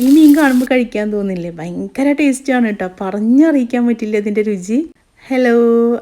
ഈ മീൻ കാണുമ്പോൾ കഴിക്കാൻ തോന്നില്ലേ? ഭയങ്കര ടേസ്റ്റാണ് കേട്ടോ പറഞ്ഞറിയിക്കാൻ പറ്റില്ല ഇതിന്റെ രുചി. ഹലോ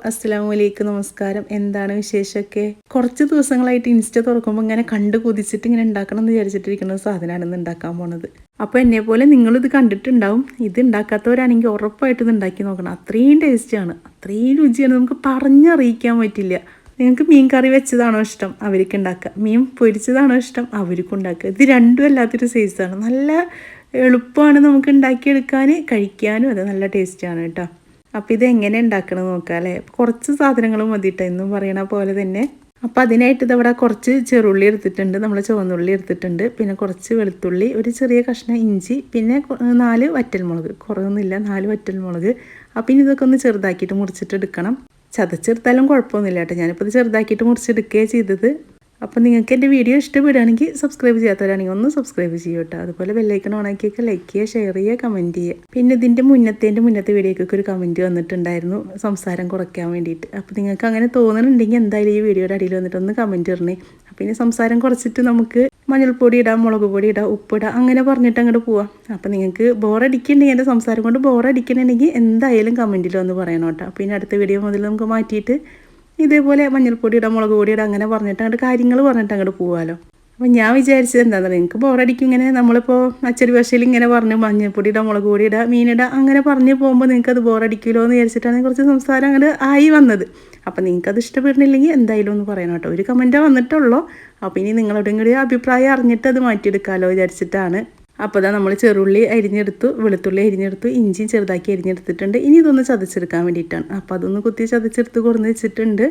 അസ്സാം വലൈക്കും നമസ്കാരം. എന്താണ് വിശേഷമൊക്കെ? കുറച്ച് ദിവസങ്ങളായിട്ട് ഇൻസ്റ്റ തുറക്കുമ്പോൾ ഇങ്ങനെ കണ്ട് കൊതിച്ചിട്ട് ഇങ്ങനെ ഉണ്ടാക്കണം എന്ന് വിചാരിച്ചിട്ടിരിക്കുന്ന സാധനമാണ് ഇന്ന് ഉണ്ടാക്കാൻ പോണത്. അപ്പോൾ എന്നെ പോലെ നിങ്ങളിത് കണ്ടിട്ടുണ്ടാവും. ഇത് ഉണ്ടാക്കാത്തവരാണെങ്കിൽ ഉറപ്പായിട്ട് ഇത് ഉണ്ടാക്കി നോക്കണം. അത്രയും ടേസ്റ്റാണ് അത്രയും രുചിയാണ്. നമുക്ക് പറഞ്ഞറിയിക്കാൻ പറ്റില്ല. നിങ്ങൾക്ക് മീൻ കറി വെച്ചതാണോ ഇഷ്ടം? അവർക്ക് ഉണ്ടാക്കുക മീൻ പൊരിച്ചതാണോ ഇഷ്ടം? അവർക്കും ഉണ്ടാക്കുക ഇത് രണ്ടും അല്ലാത്തൊരു സൈസാണ് നല്ല എളുപ്പമാണ് നമുക്ക് ഉണ്ടാക്കിയെടുക്കാൻ. കഴിക്കാനും അത് നല്ല ടേസ്റ്റാണ് കേട്ടോ. അപ്പോൾ ഇത് എങ്ങനെ ഉണ്ടാക്കണം നോക്കാം അല്ലേ? കുറച്ച് സാധനങ്ങൾ മതിട്ടോ എന്നും പറയണ പോലെ തന്നെ. അപ്പോൾ അതിനായിട്ട് ഇതവിടെ കുറച്ച് ചെറുള്ളി എടുത്തിട്ടുണ്ട്. നമ്മൾ ചുവന്നുള്ളി എടുത്തിട്ടുണ്ട്. പിന്നെ കുറച്ച് വെളുത്തുള്ളി ഒരു ചെറിയ കഷ്ണം ഇഞ്ചി പിന്നെ നാല് വറ്റൽമുളക്. കുറവൊന്നുമില്ല നാല് വറ്റൽമുളക്. അപ്പോൾ ഇനി ഇതൊക്കെ ഒന്ന് ചെറുതാക്കിയിട്ട് മുറിച്ചിട്ട് എടുക്കണം ചതച്ചെടുത്താലും കുഴപ്പമൊന്നുമില്ല കേട്ടോ. ഞാനിപ്പോൾ ഇത് ചെറുതാക്കിയിട്ട് മുറിച്ചെടുക്കുകയാണ് ചെയ്തത്. അപ്പോൾ നിങ്ങൾക്ക് എന്റെ വീഡിയോ ഇഷ്ടപ്പെടുകയാണെങ്കിൽ സബ്സ്ക്രൈബ് ചെയ്യാത്തവരാണെങ്കിൽ ഒന്ന് സബ്സ്ക്രൈബ് ചെയ്യൂ കേട്ടോ അതുപോലെ ബെല്ലൈക്കൺ ഓണാക്കിയൊക്കെ ലൈക്ക് ചെയ്യുക ഷെയർ ചെയ്യുക കമന്റ് ചെയ്യുക. പിന്നെ ഇതിന്റെ മുന്നത്തേന്റെ മുന്നത്തെ വീഡിയോക്കൊക്കെ ഒരു കമന്റ് വന്നിട്ടുണ്ടായിരുന്നു സംസാരം കുറയ്ക്കാൻ വേണ്ടിയിട്ട്. അപ്പോൾ നിങ്ങൾക്ക് അങ്ങനെ തോന്നുന്നുണ്ടെങ്കിൽ എന്തായാലും ഈ വീഡിയോയുടെ അടിയിൽ വന്നിട്ട് ഒന്ന് കമന്റ് ഇടണേ. അപ്പോൾ ഇനി സംസാരം കുറച്ചിട്ട് നമുക്ക് മഞ്ഞൾപ്പൊടി ഇടാം മുളക് പൊടി ഇടാം ഉപ്പിടാം അങ്ങനെ പറഞ്ഞിട്ട് അങ്ങോട്ട് പോവാം. അപ്പോൾ നിങ്ങൾക്ക് ബോറടിക്കുന്നുണ്ടെങ്കിൽ എന്റെ സംസാരം കൊണ്ട് ബോറടിക്കുന്നുണ്ടെങ്കിൽ എന്തായാലും കമന്റിൽ ഒന്ന് പറയണം കേട്ടോ. അപ്പോൾ ഇനി അടുത്ത വീഡിയോ മുതൽ നമുക്ക് മാറ്റിയിട്ട് ഇതേപോലെ മഞ്ഞൾപ്പൊടി ഇടാം മുളക് പൊടി ഇടാം അങ്ങനെ പറഞ്ഞിട്ട് അങ്ങോട്ട് കാര്യങ്ങൾ പറഞ്ഞിട്ട് അങ്ങോട്ട് പോകാമല്ലോ അപ്പം ഞാൻ വിചാരിച്ചത് എന്താണെന്ന് നിങ്ങൾക്ക് ബോറടിക്കും ഇങ്ങനെ. നമ്മളിപ്പോൾ അച്ചടി ഭാഷയിൽ ഇങ്ങനെ പറഞ്ഞു മഞ്ഞൾപ്പൊടി ഇടാം മുളക് പൊടി ഇടാം മീനിടാം അങ്ങനെ പറഞ്ഞ് പോകുമ്പോൾ നിങ്ങൾക്ക് അത് ബോറടിക്കുമല്ലോ എന്ന് വിചാരിച്ചിട്ടാണ് കുറച്ച് സംസാരം അങ്ങോട്ട് ആയി വന്നത്. അപ്പം നിങ്ങൾക്ക് അത് ഇഷ്ടപ്പെടുന്നില്ലെങ്കിൽ എന്തായാലും ഒന്ന് പറയണം കേട്ടോ. ഒരു കമന്റാണ് വന്നിട്ടുള്ളൂ. അപ്പോൾ ഇനി നിങ്ങളോടും കൂടി അഭിപ്രായം അറിഞ്ഞിട്ട് അത് മാറ്റിയെടുക്കാമല്ലോ വിചാരിച്ചിട്ടാണ്. അപ്പോൾ ഇതാ നമ്മൾ ചെറുള്ളി അരിഞ്ഞെടുത്തു വെളുത്തുള്ളി അരിഞ്ഞെടുത്തു ഇഞ്ചി ചെറുതാക്കി അരിഞ്ഞെടുത്തിട്ടുണ്ട്. ഇനി ഇതൊന്ന് ചതച്ചെടുക്കാൻ വേണ്ടിയിട്ടാണ്. അപ്പോൾ അതൊന്ന് കുത്തി ചതച്ചെടുത്ത് കൊടുന്ന് വെച്ചിട്ടുണ്ട്.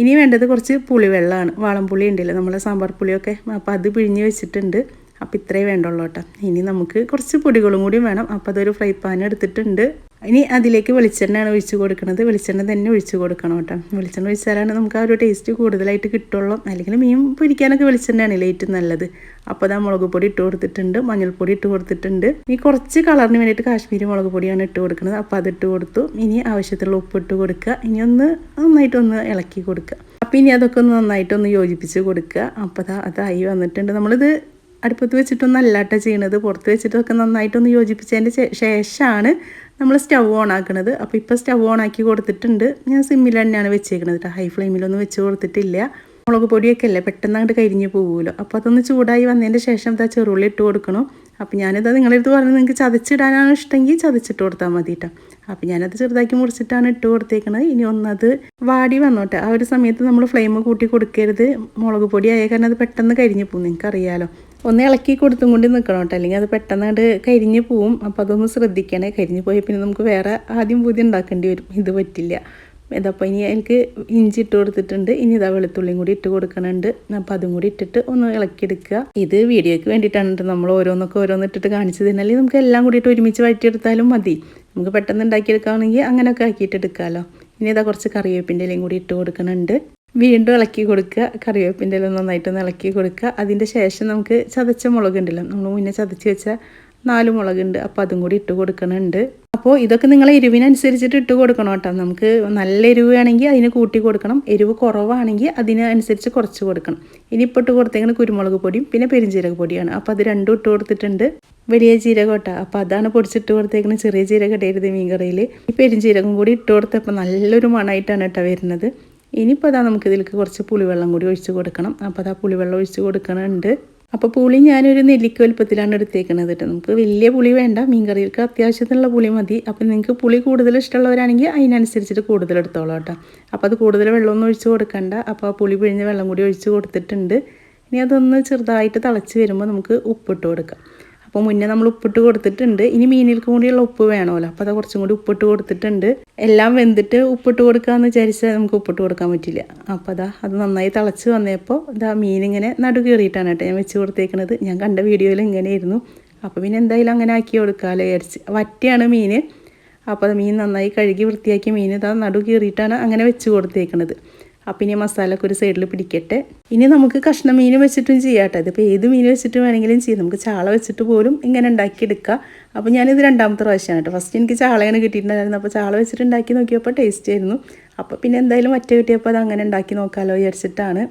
ഇനി വേണ്ടത് കുറച്ച് പുളിവെള്ളമാണ് വാളംപുളി ഉണ്ടല്ലോ നമ്മളെ സാമ്പാർ പുളിയൊക്കെ. അപ്പോൾ അത് പിഴിഞ്ഞ് വെച്ചിട്ടുണ്ട്. അപ്പോൾ ഇത്രേ വേണ്ടുള്ളൂ കേട്ടോ. ഇനി നമുക്ക് കുറച്ച് പൊടികളും കൂടി വേണം. അപ്പോൾ അതൊരു ഫ്രൈ പാൻ എടുത്തിട്ടുണ്ട്. ഇനി അതിലേക്ക് വെളിച്ചെണ്ണയാണ് ഒഴിച്ച് കൊടുക്കുന്നത്. വെളിച്ചെണ്ണ തന്നെ ഒഴിച്ച് കൊടുക്കണം കേട്ടോ. വെളിച്ചെണ്ണ ഒഴിച്ചാലാണ് നമുക്ക് ആ ഒരു ടേസ്റ്റ് കൂടുതലായിട്ട് കിട്ടുള്ളൂ. അല്ലെങ്കിൽ മീൻ പൊരിക്കാനൊക്കെ വെളിച്ചെണ്ണയാണ് ഏറ്റവും നല്ലത്. അപ്പോൾ ഇതാ മുളക് പൊടി ഇട്ട് കൊടുത്തിട്ടുണ്ട് മഞ്ഞൾപ്പൊടി ഇട്ട് കൊടുത്തിട്ടുണ്ട്. ഇനി കുറച്ച് കളറിന് വേണ്ടിയിട്ട് കാശ്മീരി മുളക് പൊടിയാണ് ഇട്ട് കൊടുക്കുന്നത്. അപ്പോൾ അതിട്ട് കൊടുത്തു. ഇനി ആവശ്യത്തിലുള്ള ഉപ്പ് ഇട്ട് കൊടുക്കുക. ഇനി ഒന്ന് നന്നായിട്ടൊന്ന് ഇളക്കി കൊടുക്കുക. അപ്പോൾ ഇനി അതൊക്കെ ഒന്ന് നന്നായിട്ടൊന്ന് യോജിപ്പിച്ച് കൊടുക്കുക. അപ്പോൾ അതാ അതായി വന്നിട്ടുണ്ട്. നമ്മളിത് അടുപ്പത്ത് വെച്ചിട്ടൊന്നും അല്ലാട്ടോ ചെയ്യണത്. പുറത്ത് വെച്ചിട്ടൊക്കെ നന്നായിട്ടൊന്ന് യോജിപ്പിച്ചതിന്റെ ശേഷമാണ് നമ്മൾ സ്റ്റവ് ഓൺ ആക്കുന്നത് അപ്പോൾ ഇപ്പോൾ സ്റ്റവ് ഓൺ ആക്കി കൊടുത്തിട്ടുണ്ട്. ഞാൻ സിമ്മിൽ തന്നെയാണ് വെച്ചേക്കണത് കേട്ടോ ഹൈ ഫ്ലെയിമിലൊന്നും വെച്ച് കൊടുത്തിട്ടില്ല. മുളക് പൊടിയൊക്കെ അല്ലേ പെട്ടെന്ന് അങ്ങോട്ട് കരിഞ്ഞ് പോകുമല്ലോ. അപ്പോൾ അതൊന്ന് ചൂടായി വന്നതിന്റെ ശേഷം ഇതാ ചെറുള്ളി ഇട്ട് കൊടുക്കണം. അപ്പോൾ ഞാനിത് നിങ്ങളുടെ അടുത്ത് പറഞ്ഞത് നിങ്ങൾക്ക് ചതച്ചിടാനാണ് ഇഷ്ടമെങ്കിൽ ചതച്ചിട്ട് കൊടുത്താൽ മതി കേട്ടോ അപ്പോൾ ഞാനത് ചെറുതാക്കി മുറിച്ചിട്ടാണ് ഇട്ട് കൊടുത്തേക്കുന്നത് ഇനി ഒന്നത് വാടി വന്നോട്ടെ. ആ ഒരു സമയത്ത് നമ്മൾ ഫ്ലെയിം കൂട്ടി കൊടുക്കരുത്. മുളക് പൊടി ആയ കാരണം അത് പെട്ടെന്ന് കരിഞ്ഞ് പോകും. നിങ്ങൾക്ക് അറിയാലോ ഒന്ന് ഇളക്കി കൊടുത്തും കൊണ്ട് നിൽക്കണം കേട്ടോ. അല്ലെങ്കിൽ അത് പെട്ടെന്ന് അത് കരിഞ്ഞ് പോവും. അപ്പോൾ അതൊന്ന് ശ്രദ്ധിക്കണേ. കരിഞ്ഞ് പോയി പിന്നെ നമുക്ക് വേറെ ആദ്യം പൂതി ഉണ്ടാക്കേണ്ടി വരും. ഇത് പറ്റില്ല. ഇതപ്പോൾ ഇനി എനിക്ക് ഇഞ്ചി ഇട്ട് കൊടുത്തിട്ടുണ്ട്. ഇനി ഇതാ വെളുത്തുള്ളിയും കൂടി ഇട്ട് കൊടുക്കണുണ്ട്. അപ്പോൾ അതും കൂടി ഇട്ടിട്ട് ഒന്ന് ഇളക്കിയെടുക്കുക ഇത് വീഡിയോയ്ക്ക് വേണ്ടിയിട്ടാണ് നമ്മൾ ഓരോന്നൊക്കെ ഓരോന്ന് ഇട്ടിട്ട് കാണിച്ചു തന്നാൽ നമുക്ക് എല്ലാം കൂടിയിട്ട് ഒരുമിച്ച് വഴറ്റിയെടുത്താലും മതി. നമുക്ക് പെട്ടെന്ന് ഉണ്ടാക്കിയെടുക്കുകയാണെങ്കിൽ അങ്ങനെയൊക്കെ ആക്കിയിട്ട് എടുക്കാമല്ലോ ഇനി ഇതാ കുറച്ച് കറിവേപ്പിന്റെ ഇലയും കൂടി ഇട്ട് കൊടുക്കുന്നുണ്ട്. വീണ്ടും ഇളക്കി കൊടുക്കുക. കറിവേപ്പിന്റെ ഇല നന്നായിട്ടൊന്ന് ഇളക്കി കൊടുക്കുക. അതിന്റെ ശേഷം നമുക്ക് ചതച്ച മുളക് ഉണ്ടല്ലോ. നമ്മൾ മുന്നേ ചതച്ച് വെച്ച നാല് മുളകുണ്ട് അപ്പോൾ അതും കൂടി ഇട്ട് കൊടുക്കണുണ്ട് അപ്പോൾ ഇതൊക്കെ നിങ്ങൾ എരിവിനനുസരിച്ചിട്ട് ഇട്ട് കൊടുക്കണം കേട്ടോ. നമുക്ക് നല്ല എരിവ് ആണെങ്കിൽ അതിന് കൂട്ടി കൊടുക്കണം. എരിവ് കുറവാണെങ്കിൽ അതിനനുസരിച്ച് കുറച്ച് കൊടുക്കണം. ഇനിയിപ്പോൾ ഇട്ട് കൊടുത്തെങ്കിൽ കുരുമുളക് പൊടിയും പിന്നെ പെരിഞ്ചീരക പൊടിയാണ് അപ്പോൾ അത് രണ്ടും ഇട്ട് കൊടുത്തിട്ടുണ്ട്. വലിയ ജീരകം കേട്ടോ അപ്പോൾ അതാണ് പൊടിച്ചിട്ട് കൊടുത്തേക്കുന്നത് ചെറിയ ജീരകം മീൻ കറിയിൽ ഈ പെരുംജീരകം കൂടി ഇട്ട് കൊടുത്തപ്പോൾ നല്ലൊരു മണമായിട്ടാണ് കേട്ടോ വരുന്നത്. ഇനിയിപ്പോൾ അതാ നമുക്ക് ഇതിലേക്ക് കുറച്ച് പുളിവെള്ളം കൂടി ഒഴിച്ച് കൊടുക്കണം. അപ്പോൾ അതാ പുളിവെള്ളം ഒഴിച്ച് കൊടുക്കണുണ്ട്. അപ്പോൾ പുളി ഞാനൊരു നെല്ലിക്ക വലുപ്പത്തിലാണ് എടുത്തേക്കുന്നത് കേട്ടോ. നമുക്ക് വലിയ പുളി വേണ്ട. മീൻ കറികൾക്ക് അത്യാവശ്യത്തിനുള്ള പുളി മതി. അപ്പോൾ നിങ്ങൾക്ക് പുളി കൂടുതൽ ഇഷ്ടമുള്ളവരാണെങ്കിൽ അതിനനുസരിച്ചിട്ട് കൂടുതൽ എടുത്തോളാം കേട്ടോ. അപ്പോൾ അത് കൂടുതൽ വെള്ളമൊന്നും ഒഴിച്ച് കൊടുക്കണ്ട. അപ്പോൾ പുളി പിഴിഞ്ഞ വെള്ളം കൂടി ഒഴിച്ച് കൊടുത്തിട്ടുണ്ട്. ഇനി അതൊന്ന് ചെറുതായിട്ട് തിളച്ച് വരുമ്പോൾ നമുക്ക് ഉപ്പിട്ട് കൊടുക്കാം. അപ്പോൾ മുന്നേ നമ്മൾ ഉപ്പിട്ട് കൊടുത്തിട്ടുണ്ട്. ഇനി മീനിൽക്ക് കൂടിയുള്ള ഉപ്പ് വേണമല്ലോ. അപ്പോൾ അത് കുറച്ചും കൂടി ഉപ്പിട്ട് കൊടുത്തിട്ടുണ്ട്. എല്ലാം വെന്തിട്ട് ഉപ്പിട്ട് കൊടുക്കാമെന്ന് വിചാരിച്ചാൽ നമുക്ക് ഉപ്പിട്ട് കൊടുക്കാൻ പറ്റില്ല. അപ്പോൾ അതാ അത് നന്നായി തിളച്ച് വന്നപ്പോൾ ഇതാ മീനിങ്ങനെ നടു കയറിയിട്ടാണ് കേട്ടോ ഞാൻ വെച്ച് കൊടുത്തേക്കണത്. ഞാൻ കണ്ട വീഡിയോയിൽ ഇങ്ങനെയായിരുന്നു. അപ്പോൾ പിന്നെ എന്തായാലും അങ്ങനെ ആക്കി കൊടുക്കാമല്ലോ വിചാരിച്ച്. വറ്റിയാണ് മീൻ അപ്പോൾ അത് മീൻ നന്നായി കഴുകി വൃത്തിയാക്കി മീൻ ഇതാ നടു കീറിയിട്ടാണ് അങ്ങനെ വെച്ച് കൊടുത്തേക്കണത്. അപ്പം ഇനി മസാലക്ക് ഒരു സൈഡിൽ പിടിക്കട്ടെ. ഇനി നമുക്ക് കഷ്ണം മീൻ വെച്ചിട്ടും ചെയ്യാട്ടെ ഇതിപ്പോൾ ഏത് മീൻ വെച്ചിട്ട് വേണമെങ്കിലും ചെയ്യാം. നമുക്ക് ചാള വെച്ചിട്ട് പോലും ഇങ്ങനെ ഉണ്ടാക്കിയെടുക്കുക അപ്പോൾ ഞാനിത് രണ്ടാമത്തെ പ്രാവശ്യമാണ് കേട്ടോ. ഫസ്റ്റ് എനിക്ക് ചാളയാണ് കിട്ടിയിട്ടുണ്ടായിരുന്നു. അപ്പോൾ ചാള വെച്ചിട്ട് ഉണ്ടാക്കി നോക്കിയപ്പോൾ ടേസ്റ്റ് ആയിരുന്നു. അപ്പോൾ പിന്നെ എന്തായാലും ഒറ്റ കിട്ടിയപ്പോൾ അത് അങ്ങനെ ഉണ്ടാക്കി നോക്കാമല്ലോ വിചാരിച്ചിട്ടാണ്.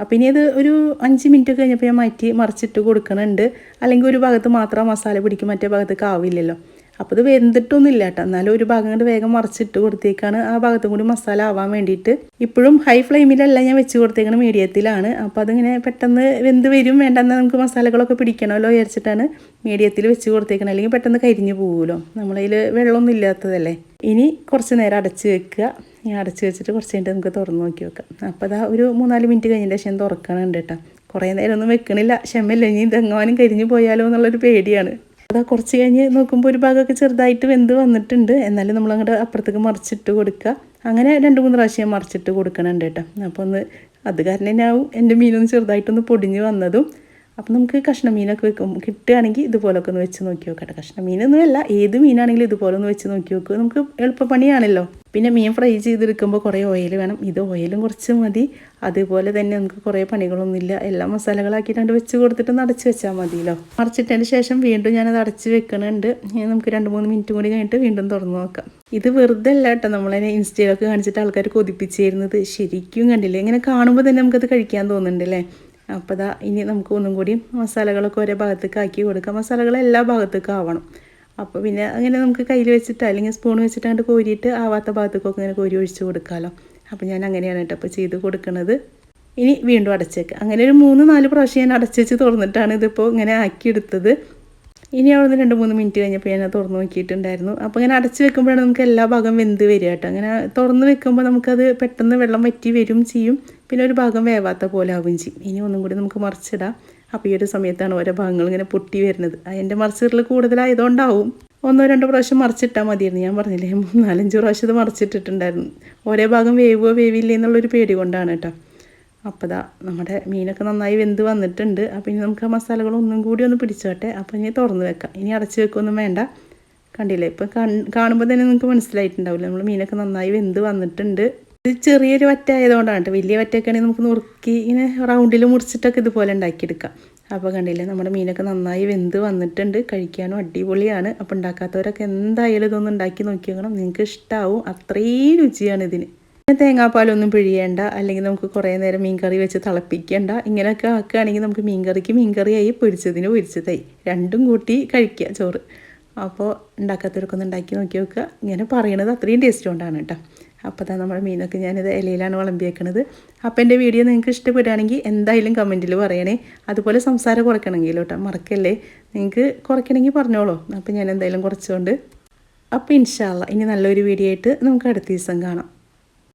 അപ്പം ഇനി അത് ഒരു അഞ്ച് മിനിറ്റ് കഴിഞ്ഞപ്പോൾ ഞാൻ മാറ്റി മറിച്ചിട്ട് കൊടുക്കണുണ്ട്. അല്ലെങ്കിൽ ഒരു ഭാഗത്ത് മാത്രം മസാല പിടിക്കും. മറ്റേ ഭാഗത്തേക്ക് ആവില്ലല്ലോ. അപ്പോൾ ഇത് വെന്തിട്ടൊന്നുമില്ല കേട്ടോ എന്നാലും ഒരു ഭാഗം കൊണ്ട് വേഗം മറിച്ചിട്ട് കൊടുത്തേക്കാണ്. ആ ഭാഗത്തും കൂടി മസാല ആവാൻ വേണ്ടിയിട്ട് ഇപ്പോഴും ഹൈ ഫ്ലെയിമിലല്ല ഞാൻ വെച്ച് കൊടുത്തേക്കണ മീഡിയത്തിലാണ് അപ്പോൾ അതിങ്ങനെ പെട്ടെന്ന് വെന്ത് വരും. വേണ്ടെന്ന് നമുക്ക് മസാലകളൊക്കെ പിടിക്കണമല്ലോ വിചാരിച്ചിട്ടാണ് മീഡിയത്തിൽ വെച്ച് കൊടുത്തേക്കണം അല്ലെങ്കിൽ പെട്ടെന്ന് കരിഞ്ഞു പോകുമല്ലോ നമ്മളതിൽ വെള്ളമൊന്നും ഇല്ലാത്തതല്ലേ. ഇനി കുറച്ച് നേരം അടച്ച് വെക്കുക. ഇനി അടച്ച് വെച്ചിട്ട് കുറച്ച് കഴിഞ്ഞിട്ട് നമുക്ക് തുറന്ന് നോക്കി വെക്കാം. അപ്പോൾ അതാ ഒരു മൂന്നാൽ മിനിറ്റ് കഴിഞ്ഞതിന്റെ ശേഷം തുറക്കണുണ്ട് കേട്ടോ. കുറേ നേരം ഒന്നും വെക്കണില്ല. ക്ഷമയില്ല. ഇനി ഇതെങ്ങാനും കരിഞ്ഞു പോയാലോ എന്നുള്ളൊരു പേടിയാണ്. അതാ കുറച്ച് കഴിഞ്ഞ് നോക്കുമ്പോൾ ഒരു ഭാഗമൊക്കെ ചെറുതായിട്ട് വെന്ത് വന്നിട്ടുണ്ട്. എന്നാലും നമ്മൾ അങ്ങോട്ട് അപ്പുറത്തേക്ക് മറിച്ചിട്ട് കൊടുക്കുക അങ്ങനെ രണ്ട് മൂന്ന് പ്രാവശ്യം മറിച്ചിട്ട് കൊടുക്കണുണ്ട് കേട്ടോ. അപ്പോൾ ഒന്ന് അത് കാരണം തന്നെ ആവും. എന്റെ മീനൊന്ന് ചെറുതായിട്ടൊന്ന് പൊടിഞ്ഞ് വന്നതും. അപ്പം നമുക്ക് കഷ്ണ മീനൊക്കെ വെക്കും. കിട്ടുകയാണെങ്കിൽ ഇതുപോലൊക്കെ ഒന്ന് വെച്ച് നോക്കി നോക്കട്ടെ കഷ്ണ മീനൊന്നുമല്ല ഏത് മീനാണെങ്കിലും ഇതുപോലെ ഒന്ന് വെച്ച് നോക്കി നോക്കുക നമുക്ക് എളുപ്പപ്പണിയാണല്ലോ. പിന്നെ മീൻ ഫ്രൈ ചെയ്തെടുക്കുമ്പോൾ കുറേ ഓയിൽ വേണം. ഇത് ഓയിലും കുറച്ച് മതി. അതുപോലെ തന്നെ നമുക്ക് കുറേ പണികളൊന്നുമില്ല. എല്ലാ മസാലകളാക്കിയിട്ടാണ്ട് വെച്ച് കൊടുത്തിട്ട് അടച്ച് വെച്ചാൽ മതിയല്ലോ. മറിച്ചിട്ടതിന് ശേഷം വീണ്ടും ഞാനത് അടച്ച് വെക്കണുണ്ട്. നമുക്ക് രണ്ട് മൂന്ന് മിനിറ്റ് കൂടി കഴിഞ്ഞിട്ട് വീണ്ടും തുറന്ന് നോക്കാം. ഇത് വെറുതെ അല്ല കേട്ടോ. നമ്മളതിനെ ഇൻസ്റ്റയിലൊക്കെ കാണിച്ചിട്ട് ആൾക്കാർ കൊതിപ്പിച്ചിരുന്നത് ശരിക്കും കണ്ടില്ലേ? ഇങ്ങനെ കാണുമ്പോൾ തന്നെ നമുക്കത് കഴിക്കാൻ തോന്നുന്നുണ്ട് അല്ലേ അപ്പോൾ ഇതാ ഇനി നമുക്ക് ഒന്നും കൂടി മസാലകളൊക്കെ ഓരോ ഭാഗത്തേക്ക് ആക്കി കൊടുക്കാം. മസാലകൾ എല്ലാ ഭാഗത്തേക്കും ആവണം. അപ്പോൾ പിന്നെ അങ്ങനെ നമുക്ക് കയ്യിൽ വെച്ചിട്ട് അല്ലെങ്കിൽ സ്പൂൺ വെച്ചിട്ട് അങ്ങോട്ട് കോരിയിട്ട് ആവാത്ത ഭാഗത്തേക്കൊക്കെ ഇങ്ങനെ കോരി ഒഴിച്ച് കൊടുക്കാമല്ലോ അപ്പോൾ ഞാൻ അങ്ങനെയാണ് കേട്ടോ അപ്പോൾ ചെയ്ത് കൊടുക്കുന്നത് ഇനി വീണ്ടും അടച്ചേക്കുക അങ്ങനെ ഒരു മൂന്ന് നാല് പ്രാവശ്യം ഞാൻ അടച്ചു വെച്ച് തുറന്നിട്ടാണ് ഇതിപ്പോൾ ഇങ്ങനെ ആക്കിയെടുത്തത്. ഇനി അവിടെ നിന്ന് രണ്ട് മൂന്ന് മിനിറ്റ് കഴിഞ്ഞപ്പോൾ ഞാൻ തുറന്ന് നോക്കിയിട്ടുണ്ടായിരുന്നു. അപ്പോൾ ഇങ്ങനെ അടച്ച് വെക്കുമ്പോഴാണ് നമുക്ക് എല്ലാ ഭാഗം വെന്ത് വരിക കേട്ടോ. അങ്ങനെ തുറന്ന് വെക്കുമ്പോൾ നമുക്കത് പെട്ടെന്ന് വെള്ളം വറ്റി വരും ചെയ്യും. പിന്നെ ഒരു ഭാഗം വേവാത്ത പോലെ ആവുകയും ചെയ്യും. ഇനി ഒന്നും കൂടി നമുക്ക് മറിച്ചിടാം. അപ്പോൾ ഈ ഒരു സമയത്താണ് ഓരോ ഭാഗങ്ങൾ ഇങ്ങനെ പൊട്ടി വരുന്നത്. അതിന്റെ മറിച്ചിടൽ കൂടുതലായതുകൊണ്ടാവും. ഒന്നോ രണ്ടോ പ്രാവശ്യം മറിച്ചിട്ടാൽ മതിയായിരുന്നു. ഞാൻ പറഞ്ഞില്ലേ നാലഞ്ച് പ്രാവശ്യം ഇത് മറിച്ചിട്ടിട്ടുണ്ടായിരുന്നു. ഓരോ ഭാഗം വേവോ വേവില്ലേ എന്നുള്ളൊരു പേടി കൊണ്ടാണ് കേട്ടോ. അപ്പോൾ ഇതാ നമ്മുടെ മീനൊക്കെ നന്നായി വെന്ത് വന്നിട്ടുണ്ട്. അപ്പോൾ ഇനി നമുക്ക് ആ മസാലകൾ ഒന്നും കൂടി ഒന്ന് പിടിച്ചോട്ടെ. അപ്പോൾ ഇനി തുറന്ന് വെക്കാം. ഇനി അടച്ച് വെക്കൊന്നും വേണ്ട. കണ്ടില്ലേ? ഇപ്പം കാണുമ്പോൾ തന്നെ നിങ്ങൾക്ക് മനസ്സിലായിട്ടുണ്ടാവില്ല. നമ്മൾ മീനൊക്കെ നന്നായി വെന്ത് വന്നിട്ടുണ്ട്. ഇത് ചെറിയൊരു വറ്റ ആയതുകൊണ്ടാണ് വലിയ വറ്റയൊക്കെ ആണെങ്കിൽ നമുക്ക് നുറുക്കി ഇങ്ങനെ റൗണ്ടിൽ മുറിച്ചിട്ടൊക്കെ ഇതുപോലെ ഉണ്ടാക്കിയെടുക്കാം. അപ്പോൾ കണ്ടില്ലേ? നമ്മുടെ മീനൊക്കെ നന്നായി വെന്ത് വന്നിട്ടുണ്ട്. കഴിക്കാനും അടിപൊളിയാണ്. അപ്പോൾ ഉണ്ടാക്കാത്തവരൊക്കെ എന്തായാലും ഇതൊന്നും ഉണ്ടാക്കി നോക്കി നോക്കണം നിങ്ങൾക്ക് ഇഷ്ടമാവും അത്രയും രുചിയാണ് ഇതിന്. തേങ്ങാപ്പാലൊന്നും പിഴിയേണ്ട അല്ലെങ്കിൽ നമുക്ക് കുറേ നേരം മീൻകറി വെച്ച് തിളപ്പിക്കേണ്ട ഇങ്ങനെയൊക്കെ ആക്കുകയാണെങ്കിൽ നമുക്ക് മീൻകറിക്ക് കറിക്ക് മീൻ കറിയായി പൊരിച്ചതിന് പൊരിച്ചതായി. രണ്ടും കൂട്ടി കഴിക്കുക ചോറ്. അപ്പോൾ ഉണ്ടാക്കാത്തവരൊക്കെ ഒന്ന് ഉണ്ടാക്കി നോക്കി നോക്കുക ഇങ്ങനെ പറയണത് അത്രയും ടേസ്റ്റ് കൊണ്ടാണ് കേട്ടോ. അപ്പോൾ തന്നെ നമ്മുടെ മീനൊക്കെ ഞാനിത് ഇലയിലാണ് വിളമ്പിയേക്കണത്. അപ്പോൾ എന്റെ വീഡിയോ നിങ്ങൾക്ക് ഇഷ്ടപ്പെടുകയാണെങ്കിൽ എന്തായാലും കമന്റിൽ പറയണേ. അതുപോലെ സംസാരം കുറയ്ക്കണമെങ്കിൽ കേട്ടോ. മറക്കല്ലേ? നിങ്ങൾക്ക് കുറയ്ക്കണമെങ്കിൽ പറഞ്ഞോളൂ. അപ്പോൾ ഞാൻ എന്തായാലും കുറച്ചുകൊണ്ട്. അപ്പോൾ ഇൻഷാല്ല ഇനി നല്ലൊരു വീഡിയോ ആയിട്ട് നമുക്ക് അടുത്ത ദിവസം കാണാം.